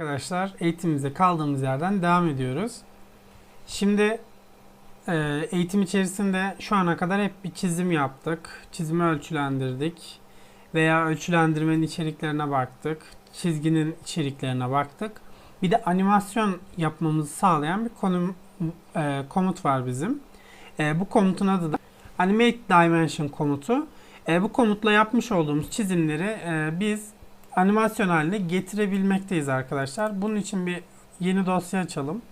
Arkadaşlar eğitimimize kaldığımız yerden devam ediyoruz. Şimdi e, eğitim içerisinde şu ana kadar hep bir çizim yaptık. Çizimi ölçülendirdik. Veya ölçülendirmenin içeriklerine baktık. Çizginin içeriklerine baktık. Bir de animasyon yapmamızı sağlayan bir konum, e, komut var bizim. E, bu komutun adı da Animate Dimension komutu. E, bu komutla yapmış olduğumuz çizimleri e, biz animasyon haline getirebilmekteyiz arkadaşlar. Bunun için bir yeni dosya açalım.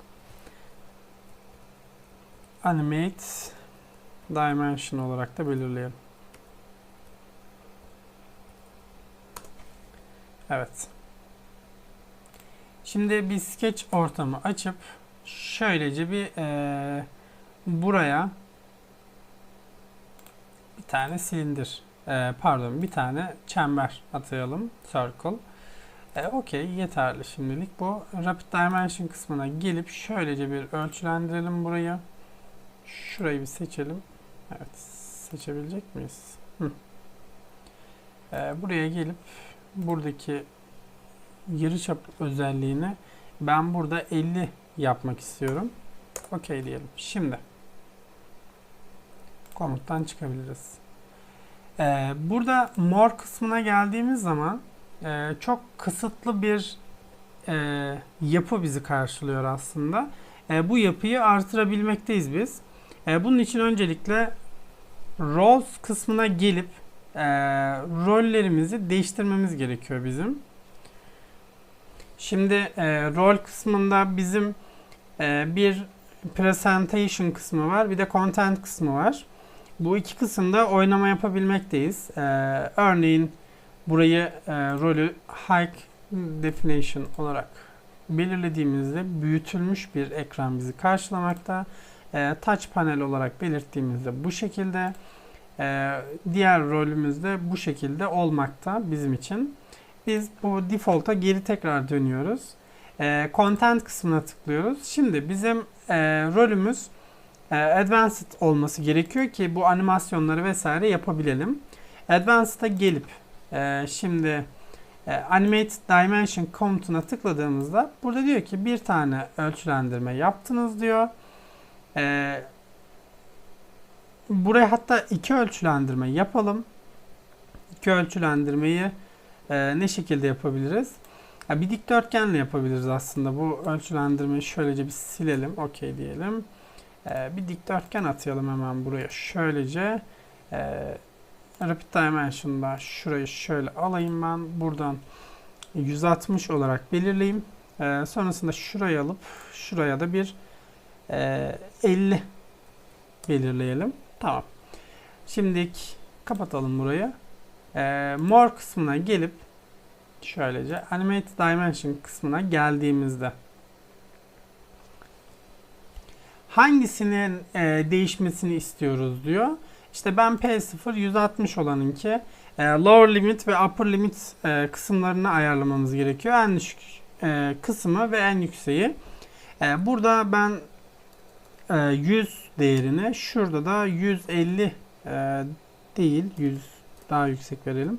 Animate Dimension olarak da belirleyelim. Evet. Şimdi bir sketch ortamı açıp şöylece bir eee, buraya bir tane silindir eee, pardon bir tane çember atayalım circle e, okey yeterli şimdilik bu rapid dimension kısmına gelip şöylece bir ölçülendirelim burayı şurayı bir seçelim evet seçebilecek miyiz Hı. E, buraya gelip buradaki yarıçap özelliğini ben burada 50 yapmak istiyorum. Okey diyelim. Şimdi komuttan çıkabiliriz. Ee, burada more kısmına geldiğimiz zaman e, çok kısıtlı bir e, yapı bizi karşılıyor aslında. E, bu yapıyı artırabilmekteyiz biz. E, bunun için öncelikle roles kısmına gelip e, rollerimizi değiştirmemiz gerekiyor bizim. Şimdi e, rol kısmında bizim e, bir presentation kısmı var, bir de content kısmı var. Bu iki kısımda oynama yapabilmekteyiz. E, örneğin burayı e, rolü high definition olarak belirlediğimizde büyütülmüş bir ekran bizi karşılamakta. E, touch panel olarak belirttiğimizde bu şekilde. E, diğer rolümüzde bu şekilde olmakta bizim için. Biz bu default'a geri tekrar dönüyoruz. E, content kısmına tıklıyoruz. Şimdi bizim e, rolümüz advanced olması gerekiyor ki bu animasyonları vesaire yapabilelim. Advanced'a gelip e, şimdi e, animate dimension komutuna tıkladığımızda burada diyor ki bir tane ölçülendirme yaptınız diyor. E, buraya hatta iki ölçülendirme yapalım. İki ölçülendirmeyi e, ne şekilde yapabiliriz? Ya bir dikdörtgenle yapabiliriz aslında. Bu ölçülendirmeyi şöylece bir silelim. Okey diyelim. E, bir dikdörtgen atayalım hemen buraya. Şöylece e, Rapid Dimension'da şurayı şöyle alayım ben. Buradan 160 olarak belirleyeyim. E, sonrasında şurayı alıp şuraya da bir e, 50 belirleyelim. Tamam. Şimdi kapatalım burayı. E, more kısmına gelip şöylece Animate Dimension kısmına geldiğimizde hangisinin e, değişmesini istiyoruz diyor. İşte ben P0 160 olanınki e, lower limit ve upper limit e, kısımlarını ayarlamamız gerekiyor. En düşük e, kısmı ve en yükseği. E, burada ben e, 100 değerini şurada da 150 e, değil 100 daha yüksek verelim.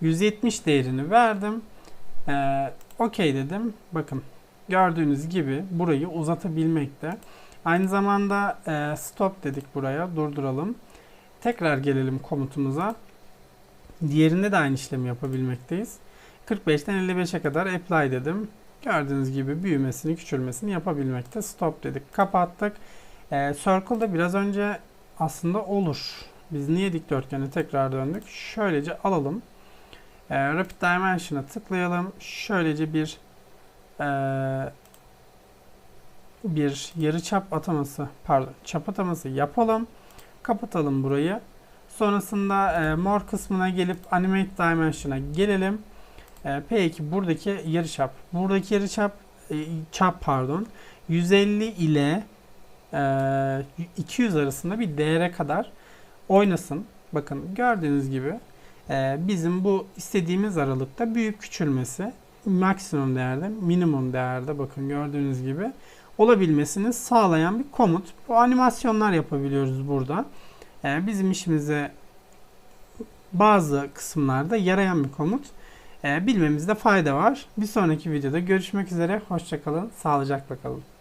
170 değerini verdim. Ee, Okey dedim. Bakın gördüğünüz gibi burayı uzatabilmekte. Aynı zamanda e, stop dedik buraya. Durduralım. Tekrar gelelim komutumuza. Diğerinde de aynı işlemi yapabilmekteyiz. 45'ten 55'e kadar apply dedim. Gördüğünüz gibi büyümesini, küçülmesini yapabilmekte. Stop dedik. Kapattık. E, Circle'da biraz önce aslında olur. Biz niye dikdörtgene tekrar döndük? Şöylece alalım. E, Rapid Dimension'a tıklayalım. Şöylece bir e, bir yarıçap ataması, pardon, çap ataması yapalım. Kapatalım burayı. Sonrasında e, more kısmına gelip Animate Dimension'a gelelim. E, P2 buradaki yarıçap. Buradaki yarıçap e, çap pardon 150 ile e, 200 arasında bir değere kadar oynasın. Bakın gördüğünüz gibi e, bizim bu istediğimiz aralıkta büyüyüp küçülmesi maksimum değerde, minimum değerde bakın gördüğünüz gibi olabilmesini sağlayan bir komut. Bu animasyonlar yapabiliyoruz burada. E, bizim işimize bazı kısımlarda yarayan bir komut. e, bilmemizde fayda var. Bir sonraki videoda görüşmek üzere. Hoşçakalın. Sağlıcakla kalın.